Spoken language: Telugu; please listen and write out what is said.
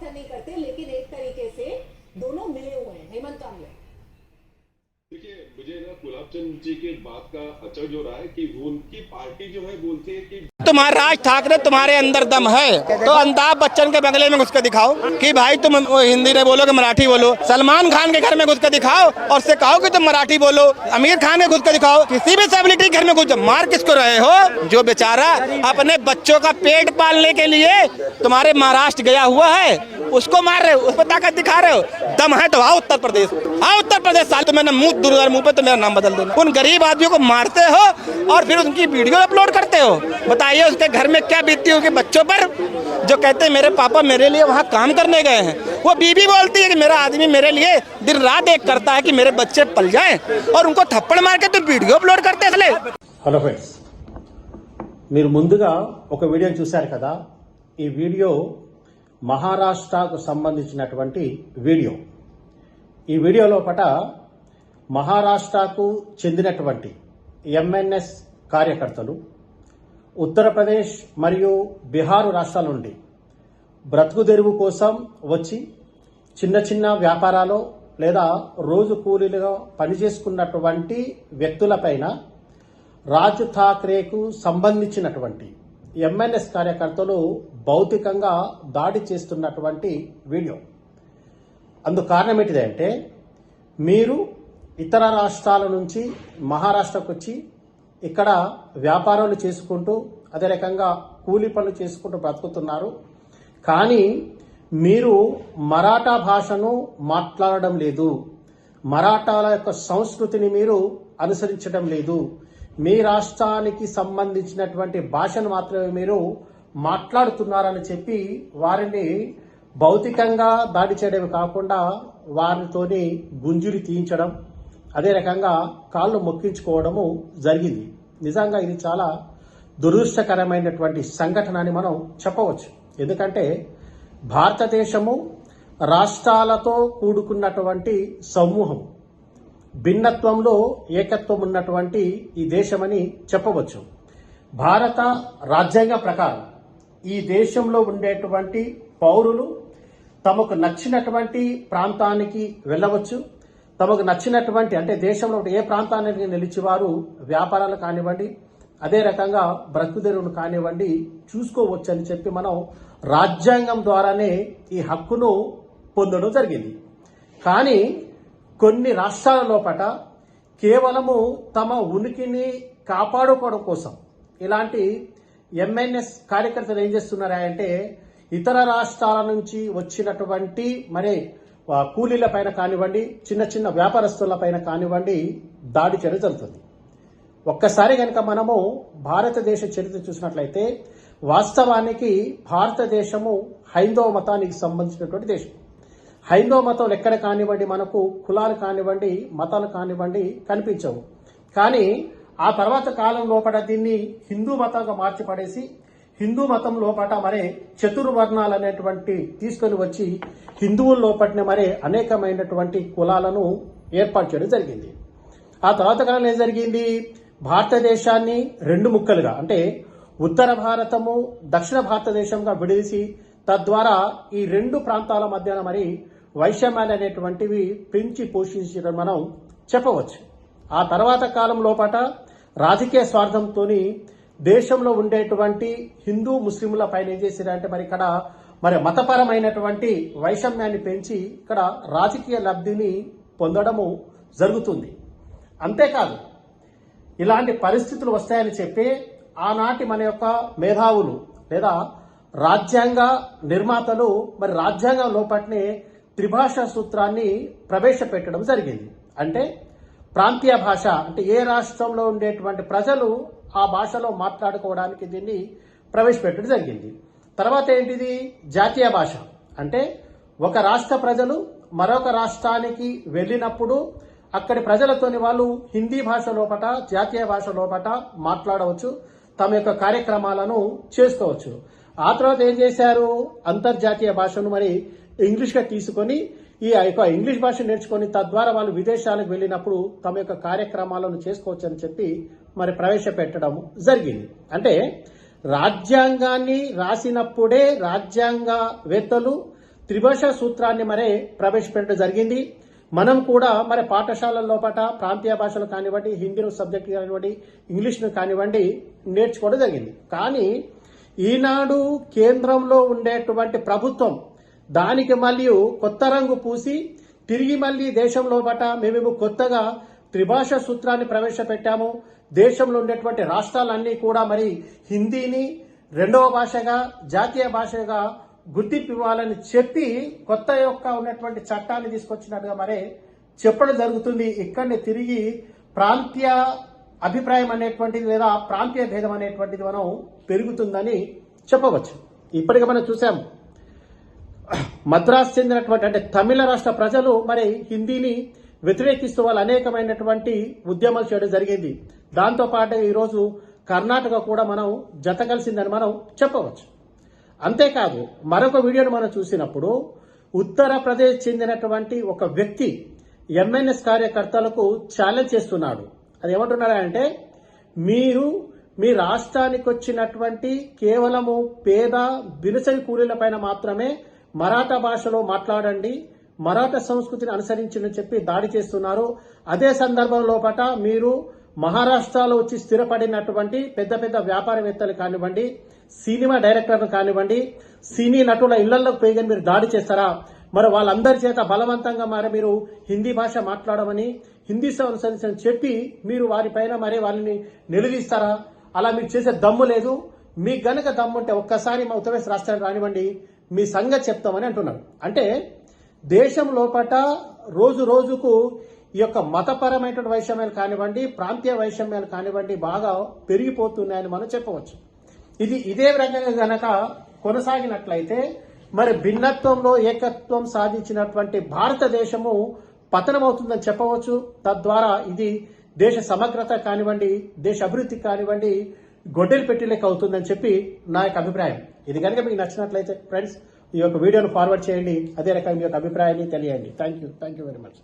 समर्थन नहीं करते, लेकिन एक तरीके से दोनों मिले हुए हैं, हेमंत कामले देखिए, मुझे ना गुलाब चंद जी के बात का अचर जो रहा है कि उनकी पार्टी जो है बोलती है कि तुम्हारा राज ठाकरे तुम्हारे अंदर दम है। तो अमिताभ बच्चन के बंगले में घुस के दिखाओ कि भाई तुम हिंदी में बोलो कि मराठी बोलो। सलमान खान के घर में घुस के दिखाओ और उससे कहो कि तुम मराठी बोलो। आमिर खान के घुस के दिखाओ। किसी भी सेलिब्रिटी घर में घुस। मार किसको रहे हो? जो बेचारा अपने बच्चों का पेट पालने के लिए तुम्हारे महाराष्ट्र गया हुआ है, उसको मार रहे हो, उस पर ताकत दिखा रहे हो। दम है तो आओ उत्तर प्रदेश। आओ उत्तर प्रदेश, साल तो मैंने मुँह दुर्गा मुँह पे तो मेरा नाम बदल देना उन गरीब आदमियों को मारते हो और फिर उनकी वीडियो अपलोड करते हो। बताइए उसके घर में क्या बीतती होगी बच्चों पर जो कहते हैं मेरे पापा मेरे लिए वहाँ काम करने गए हैं वो बीबी बोलती है कि मेरा आदमी मेरे लिए दिन रात एक करता है कि मेरे बच्चे पल जाएं और उनको थप्पड़ मार के तो वीडियो अपलोड करते हैं साले హలో ఫ్రెండ్స్ మీరు ముందుగా ఒక వీడియోని చూశారు కదా ఈ వీడియో మహారాష్ట్రకు సంబంధించినటువంటి వీడియో ఈ వీడియో లోపట మహారాష్ట్రకు చెందినటువంటి ఎంఎన్ఎస్ కార్యకర్తలు ఉత్తరప్రదేశ్ మరియు బీహార్ రాష్ట్రాల నుండి బ్రతుకు తెరువు కోసం వచ్చి చిన్న చిన్న వ్యాపారాలు లేదా రోజు కూలీలుగా పనిచేసుకున్నటువంటి వ్యక్తులపైన రాజ్ ఠాక్రేకు సంబంధించినటువంటి ఎంఎన్ఎస్ కార్యకర్తలు భౌతికంగా దాడి చేస్తున్నటువంటి వీడియో. అందుకు కారణం ఏంటిదంటే మీరు ఇతర రాష్ట్రాల నుంచి మహారాష్ట్రకు వచ్చి ఇక్కడ వ్యాపారాలు చేసుకుంటూ అదే రకంగా కూలి పనులు చేసుకుంటూ బ్రతుకుతున్నారు. కానీ మీరు మరాఠా భాషను మాట్లాడడం లేదు. మరాఠాల యొక్క సంస్కృతిని మీరు అనుసరించడం లేదు. మీ రాష్ట్రానికి సంబంధించినటువంటి భాషను మాత్రమే మీరు మాట్లాడుతున్నారని చెప్పి వారిని భౌతికంగా దాడి చేయడమే కాకుండా వారితోని గుంజులు తీయించడం అదే రకంగా కాళ్ళు మొక్కించుకోవడము జరిగింది. నిజంగా ఇది చాలా దురదృష్టకరమైనటువంటి సంఘటన అని మనం చెప్పవచ్చు. ఎందుకంటే భారతదేశము రాష్ట్రాలతో కూడుకున్నటువంటి సమూహం భిన్నత్వంలో ఏకత్వం ఉన్నటువంటి ఈ దేశమని చెప్పవచ్చు. భారత రాజ్యాంగ ప్రకారం ఈ దేశంలో ఉండేటువంటి పౌరులు తమకు నచ్చినటువంటి ప్రాంతానికి వెళ్ళవచ్చు. తమకు నచ్చినటువంటి అంటే దేశంలో ఏ ప్రాంతానికి నిలిచి వారు వ్యాపారాలు కానివ్వండి అదే రకంగా బ్రతుకుదెరువును కానివ్వండి చూసుకోవచ్చు అని చెప్పి మనం రాజ్యాంగం ద్వారానే ఈ హక్కును పొందడం జరిగింది. కానీ కొన్ని రాష్ట్రాల పట కేవలము తమ ఉనికిని కాపాడుకోవడం కోసం ఇలాంటి ఎంఎన్ఎస్ కార్యకర్తలు ఏం చేస్తున్నారా అంటే ఇతర రాష్ట్రాల నుంచి వచ్చినటువంటి మరి కూలీల పైన కానివ్వండి చిన్న చిన్న వ్యాపారస్తుల పైన కానివ్వండి దాడి చర్య జరుగుతుంది. ఒక్కసారి కనుక మనము భారతదేశ చరిత్ర చూసినట్లయితే వాస్తవానికి భారతదేశము హైందవ మతానికి సంబంధించినటువంటి దేశం. హైందవ మతం ఎక్కడ కానివ్వండి మనకు కులాలు కానివ్వండి మతాలు కానివ్వండి కనిపించవు. కానీ ఆ తర్వాత కాలం లోపల దీన్ని హిందూ మతంగా మార్చి పడేసి హిందూ మతం లోపట మరే చతుర్వర్ణాలు అనేటువంటి తీసుకొని వచ్చి హిందువుల లోపటనే మరే అనేకమైనటువంటి కులాలను ఏర్పాటు చేయడం జరిగింది. ఆ తర్వాత కాలంలో ఏం జరిగింది? భారతదేశాన్ని రెండు ముక్కలుగా అంటే ఉత్తర భారతము దక్షిణ భారతదేశంగా విడిసి తద్వారా ఈ రెండు ప్రాంతాల మధ్యన మరి వైషమ్యాలు అనేటువంటివి పెంచి పోషించడం మనం చెప్పవచ్చు. ఆ తర్వాత కాలం లోపట రాజకీయ స్వార్థంతో దేశంలో ఉండేటువంటి హిందూ ముస్లింల పైన ఏం చేశారంటే మరి ఇక్కడ మరి మతపరమైనటువంటి వైషమ్యాన్ని పెంచి ఇక్కడ రాజకీయ లబ్ధిని పొందడము జరుగుతుంది. అంతేకాదు ఇలాంటి పరిస్థితులు వస్తాయని చెప్పి ఆనాటి మన యొక్క మేధావులు లేదా రాజ్యాంగ నిర్మాతలు మరి రాజ్యాంగం లోపట్నే త్రిభాషా సూత్రాన్ని ప్రవేశపెట్టడం జరిగింది. అంటే ప్రాంతీయ భాష అంటే ఏ రాష్ట్రంలో ఉండేటువంటి ప్రజలు ఆ భాషలో మాట్లాడుకోవడానికి దీన్ని ప్రవేశపెట్టడం జరిగింది. తర్వాత ఏంటిది? జాతీయ భాష. అంటే ఒక రాష్ట్ర ప్రజలు మరొక రాష్ట్రానికి వెళ్ళినప్పుడు అక్కడి ప్రజలతోని వాళ్ళు హిందీ భాష లోపట జాతీయ భాష లోపట మాట్లాడవచ్చు తమ యొక్క కార్యక్రమాలను చేసుకోవచ్చు ఆ తర్వాత ఏం చేశారు? అంతర్జాతీయ భాషను మరి ఇంగ్లీష్గా తీసుకొని ఈ యొక్క ఇంగ్లీష్ భాష నేర్చుకొని తద్వారా వాళ్ళు విదేశాలకు వెళ్ళినప్పుడు తమ యొక్క కార్యక్రమాలను చేసుకోవచ్చు అని చెప్పి మరి ప్రవేశపెట్టడం జరిగింది. అంటే రాజ్యాంగాన్ని రాసినప్పుడే రాజ్యాంగవేత్తలు త్రిభాషా సూత్రాన్ని మరే ప్రవేశపెట్టడం జరిగింది. మనం కూడా మరి పాఠశాలల లోపల ప్రాంతీయ భాషలు కానివ్వండి హిందీను సబ్జెక్ట్ కానివ్వండి ఇంగ్లీష్ను కానివ్వండి నేర్చుకోవడం జరిగింది. కానీ ఈనాడు కేంద్రంలో ఉండేటువంటి ప్రభుత్వం దానికి మళ్ళీ కొత్త రంగు పూసి తిరిగి మళ్ళీ దేశం లోపట మేమేమో కొత్తగా త్రిభాష సూత్రాన్ని ప్రవేశపెట్టాము. దేశంలో ఉండేటువంటి రాష్ట్రాలన్నీ కూడా మరి హిందీని రెండవ భాషగా జాతీయ భాషగా గుర్తింపు ఇవ్వాలని చెప్పి కొత్త యొక్క ఉన్నటువంటి చట్టాన్ని తీసుకొచ్చినట్టుగా మరి చెప్పడం జరుగుతుంది. ఇక్కడిని తిరిగి ప్రాంతీయ అభిప్రాయం అనేటువంటిది లేదా ప్రాంతీయ భేదం అనేటువంటిది మనం పెరుగుతుందని చెప్పవచ్చు. ఇప్పటికే మనం చూసాం మద్రాసు చెందినటువంటి అంటే తమిళ రాష్ట్ర ప్రజలు మరి హిందీని వ్యతిరేకిస్తూ వాళ్ళు అనేకమైనటువంటి ఉద్యమాలు చేయడం జరిగింది. దాంతో పాటు ఈరోజు కర్ణాటక కూడా మనం జత కలిసిందని మనం చెప్పవచ్చు. అంతేకాదు మరొక వీడియోను మనం చూసినప్పుడు ఉత్తరప్రదేశ్ చెందినటువంటి ఒక వ్యక్తి ఎంఎన్ఎస్ కార్యకర్తలకు ఛాలెంజ్ చేస్తున్నాడు. అది ఏమంటున్నాడంటే మీరు మీ రాష్ట్రానికి వచ్చినటువంటి కేవలము పేద దినసరి కూలీల పైన మాత్రమే మరాఠా భాషలో మాట్లాడండి మరాఠా సంస్కృతిని అనుసరించని చెప్పి దాడి చేస్తున్నారు. అదే సందర్భంలో పట మీరు మహారాష్ట్రలో వచ్చి స్థిరపడినటువంటి పెద్ద పెద్ద వ్యాపారవేత్తలు కానివ్వండి సినిమా డైరెక్టర్లు కానివ్వండి సినీ నటుల ఇళ్ళలోకి పోయి మీరు దాడి చేస్తారా? మరి వాళ్ళందరి చేత బలవంతంగా మరి మీరు హిందీ భాష మాట్లాడమని హిందీ అనుసరించని చెప్పి మీరు వారిపైన మరి వాళ్ళని నిలదీస్తారా? అలా మీరు చేసే దమ్ము లేదు. మీకు గనక దమ్ము ఉంటే ఒక్కసారి మా ఉత్తరప్రదేశ్ రాష్ట్రానికి రానివ్వండి. మీ సంగతి చెప్తామని అంటున్నారు. అంటే దేశం లోపట రోజు రోజుకు ఈ యొక్క మతపరమైనటువంటి వైషమ్యాలు కానివ్వండి ప్రాంతీయ వైషమ్యాలు కానివ్వండి బాగా పెరిగిపోతున్నాయని మనం చెప్పవచ్చు. ఇది ఇదే రకంగా గనక కొనసాగినట్లయితే మరి భిన్నత్వంలో ఏకత్వం సాధించినటువంటి భారతదేశము పతనమవుతుందని చెప్పవచ్చు. తద్వారా ఇది దేశ సమగ్రత కానివ్వండి దేశ అభివృద్ధి కానివ్వండి గొడ్డలు పెట్టిలేక అవుతుందని చెప్పి నా యొక్క అభిప్రాయం. ఇది కనుక మీకు నచ్చినట్లయితే ఫ్రెండ్స్ ఈ యొక్క వీడియోను ఫార్వర్డ్ చేయండి. అదే రకంగా మీ యొక్క అభిప్రాయాన్ని తెలియండి. Thank you thank you very much